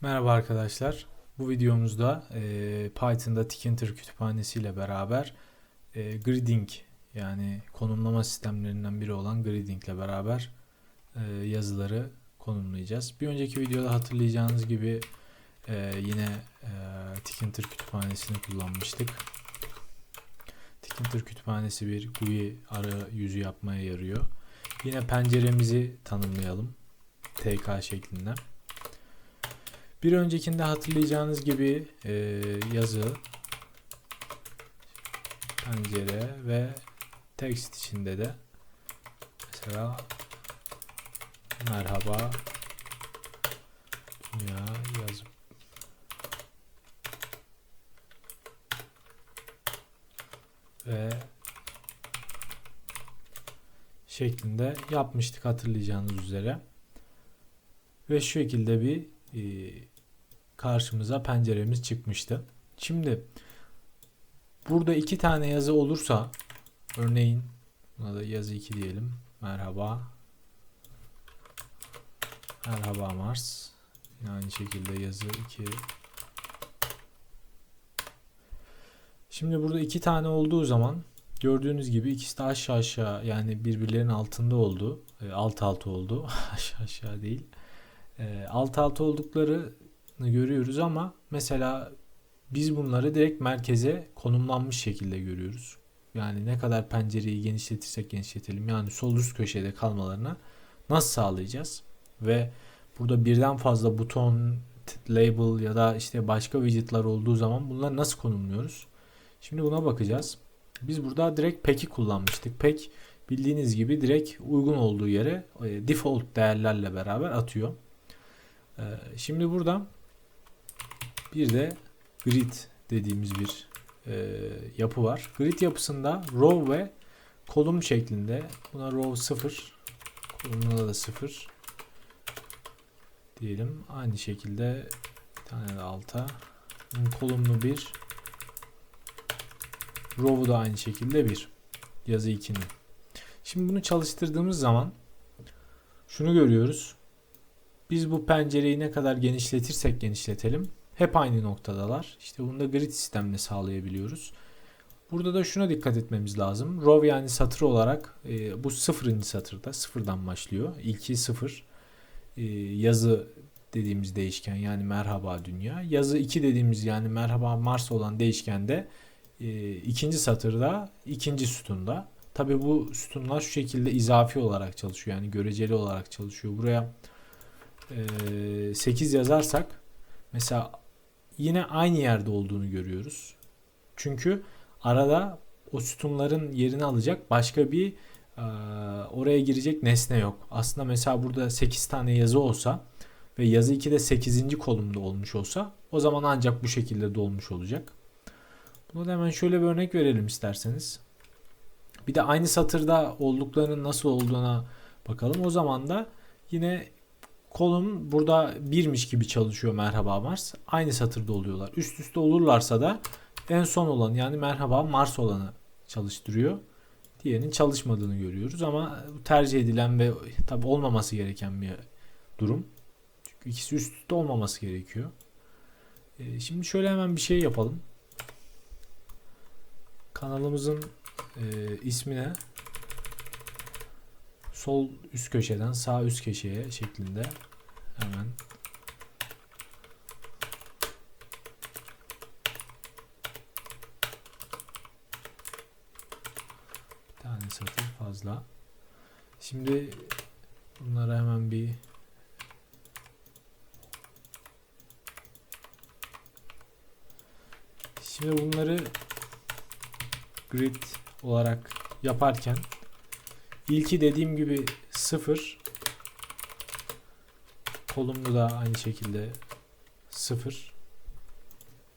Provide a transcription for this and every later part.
Merhaba arkadaşlar. Bu videomuzda e, Python'da Tkinter kütüphanesi ile beraber e, gridding yani konumlama sistemlerinden biri olan gridding ile beraber e, yazıları konumlayacağız. Bir önceki videoda hatırlayacağınız gibi e, yine e, Tkinter kütüphanesini kullanmıştık. Tkinter kütüphanesi bir GUI arayüzü yapmaya yarıyor. Yine penceremizi tanımlayalım. TK şeklinde. Bir öncekinde hatırlayacağınız gibi e, yazı, pencere ve text içinde de mesela merhaba dünya yazıp ve şeklinde yapmıştık hatırlayacağınız üzere. Ve şu şekilde bir e, karşımıza penceremiz çıkmıştı. Şimdi burada iki tane yazı olursa örneğin buna da yazı 2 diyelim. Merhaba. Merhaba Mars. Aynı şekilde yazı 2. Şimdi burada iki tane olduğu zaman gördüğünüz gibi ikisi de aşağı aşağı yani birbirlerinin altında oldu. E, alt alta oldu. aşağı aşağı değil. E, alt alta oldukları görüyoruz ama mesela biz bunları direkt merkeze konumlanmış şekilde görüyoruz. Yani ne kadar pencereyi genişletirsek genişletelim yani sol üst köşede kalmalarına nasıl sağlayacağız? Ve burada birden fazla buton, label ya da işte başka widgetlar olduğu zaman bunları nasıl konumluyoruz? Şimdi buna bakacağız. Biz burada direkt peki kullanmıştık. Pek bildiğiniz gibi direkt uygun olduğu yere e, default değerlerle beraber atıyor. E, şimdi burada bir de grid dediğimiz bir e, yapı var. Grid yapısında row ve kolum şeklinde buna row 0 kolumuna da 0 diyelim. Aynı şekilde bir tane de alta kolumlu bir row'u da aynı şekilde bir yazı 2'nin. Şimdi bunu çalıştırdığımız zaman şunu görüyoruz. Biz bu pencereyi ne kadar genişletirsek genişletelim hep aynı noktadalar. İşte bunu da grid sistemle sağlayabiliyoruz. Burada da şuna dikkat etmemiz lazım. Row yani satır olarak e, bu sıfırıncı satırda sıfırdan başlıyor. İlki sıfır. E, yazı dediğimiz değişken yani merhaba dünya. Yazı 2 dediğimiz yani merhaba Mars olan değişkende e, ikinci satırda ikinci sütunda. Tabi bu sütunlar şu şekilde izafi olarak çalışıyor. Yani göreceli olarak çalışıyor. Buraya e, 8 yazarsak mesela yine aynı yerde olduğunu görüyoruz. Çünkü arada o sütunların yerini alacak başka bir e, oraya girecek nesne yok. Aslında mesela burada 8 tane yazı olsa ve yazı 2'de 8. kolumda olmuş olsa o zaman ancak bu şekilde dolmuş olacak. Bunu da hemen şöyle bir örnek verelim isterseniz. Bir de aynı satırda olduklarının nasıl olduğuna bakalım. O zaman da yine kolum burada birmiş gibi çalışıyor merhaba Mars. Aynı satırda oluyorlar. Üst üste olurlarsa da en son olan yani merhaba Mars olanı çalıştırıyor. Diğerinin çalışmadığını görüyoruz ama tercih edilen ve tabi olmaması gereken bir durum. Çünkü ikisi üst üste olmaması gerekiyor. Ee, şimdi şöyle hemen bir şey yapalım. Kanalımızın e, ismine sol üst köşeden sağ üst köşeye şeklinde hemen bir tane satır fazla. Şimdi bunlara hemen bir Şimdi bunları grid olarak yaparken İlki dediğim gibi 0. Kolumlu da aynı şekilde 0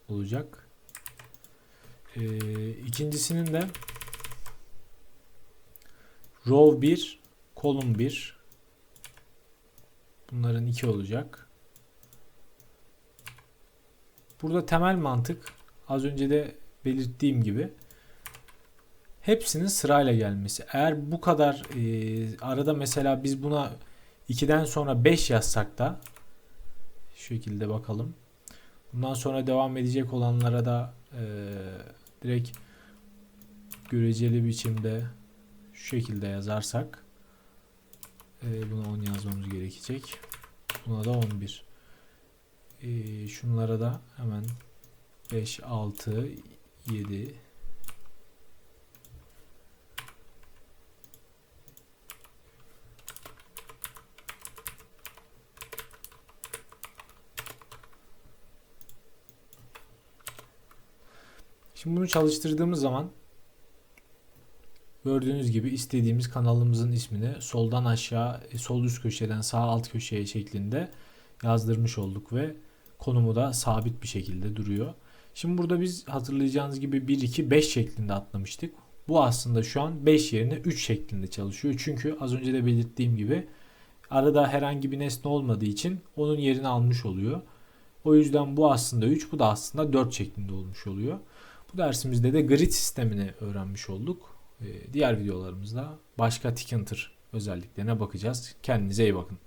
olacak. Ee, ikincisinin de row 1, kolum 1. Bunların 2 olacak. Burada temel mantık az önce de belirttiğim gibi hepsinin sırayla gelmesi. Eğer bu kadar e, arada mesela biz buna 2'den sonra 5 yazsak da Şu şekilde bakalım. Bundan sonra devam edecek olanlara da eee, direkt göreceli biçimde şu şekilde yazarsak eee buna 10 yazmamız gerekecek. Buna da 11. Eee, şunlara da hemen 5, 6, 7 Şimdi bunu çalıştırdığımız zaman gördüğünüz gibi istediğimiz kanalımızın ismini soldan aşağı, e, sol üst köşeden sağ alt köşeye şeklinde yazdırmış olduk ve konumu da sabit bir şekilde duruyor. Şimdi burada biz hatırlayacağınız gibi 1 2 5 şeklinde atlamıştık. Bu aslında şu an 5 yerine 3 şeklinde çalışıyor. Çünkü az önce de belirttiğim gibi arada herhangi bir nesne olmadığı için onun yerini almış oluyor. O yüzden bu aslında 3, bu da aslında 4 şeklinde olmuş oluyor. Bu dersimizde de grid sistemini öğrenmiş olduk. Ee, Diğer videolarımızda başka Tkinter özelliklerine bakacağız. Kendinize iyi bakın.